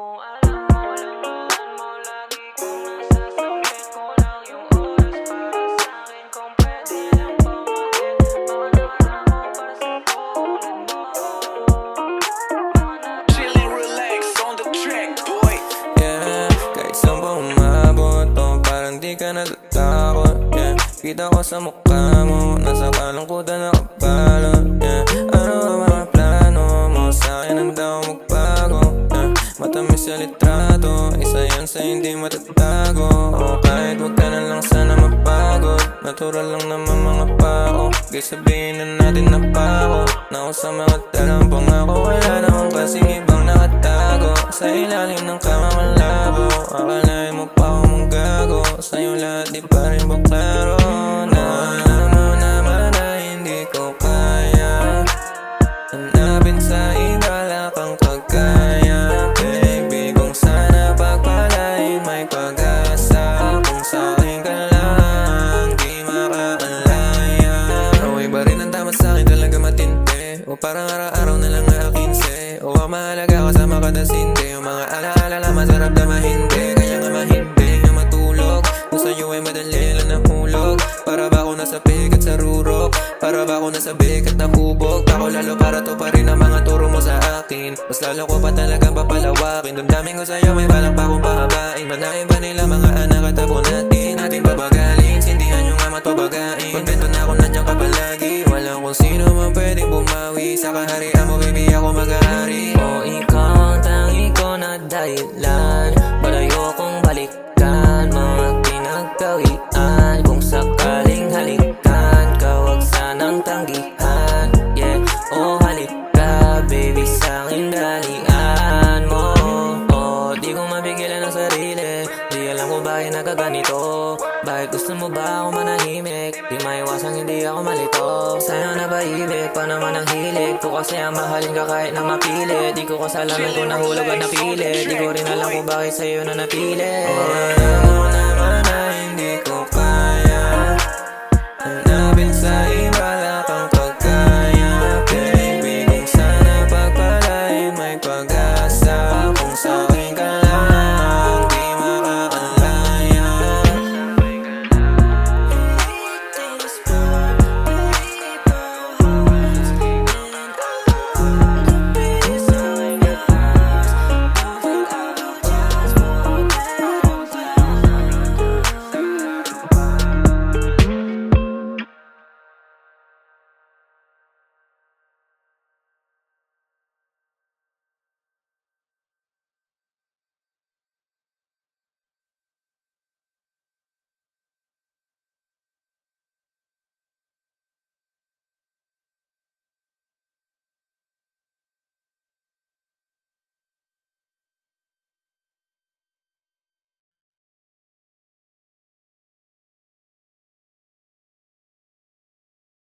Kung alam mo lang naman mo Lagi kong nasasambit Kulang yung oras para sa'kin Kung pwede lang bumagin Mga nakarama para sa tulad mo na- Chillin', relax on the track, boy. Yeah, kahit saan pa umabot oh, Parang di ka natatakot Yeah, kita ko sa mukha mo Nasa kalungkutan nakabalot Yeah, Isa yan sa hindi matatago oh, Kahit wag ka na lang sana mapagod. Natural lang naman mga pao Kaya sabihin na natin na pako Na ako sa mga talang pangako Wala naman kasing ibang nakatago. Sa ilalim ng kama malabo Akalain mo pa ako mong gago. Sa'yo lahat di pa rin ba klaro O parang araw-araw na lang na 15 O ang mahalaga kasama ka na sindi. Yung mga alaala lang masarap na mahindi. Kaya nga mahindi na matulog. Kung sa'yo ay madali lang nahulog Para ba ako nasa pigat sa rurok? Para ba ako nasa bigat na hubog Ako lalo para to pa rin ang mga turo mo sa akin. Mas lalo ko pa talagang papalawakin Damdamin ko sa'yo may balak pa akong pahabain. Manahin pa nila mga anak at ako natin. Natin pabagalin, sindihan nga matpabagain Kontento Sa kaharian mo baby ako mag-ahari O ikaw ang tangi ko na dahilan. Malayo kong balikan Mga pinagkawian. Kung sakaling halikan ka sanang tanggihan. Yeah, o halika Baby sa akin dalian mo. Oh, di ko mapigilan ang sarili. Di alam kung bakit nagkaganito Bakit gusto mo ba ako manahimik? Di maiwasang hindi ako malito. Sa'yo na ba ibig? Pa naman ang hilig? Ko kasi ang mahalin ka kahit na mapili Di ko kasalanan kung nahulog at napili Di ko rin alam kung bakit sa'yo na napili mo naman na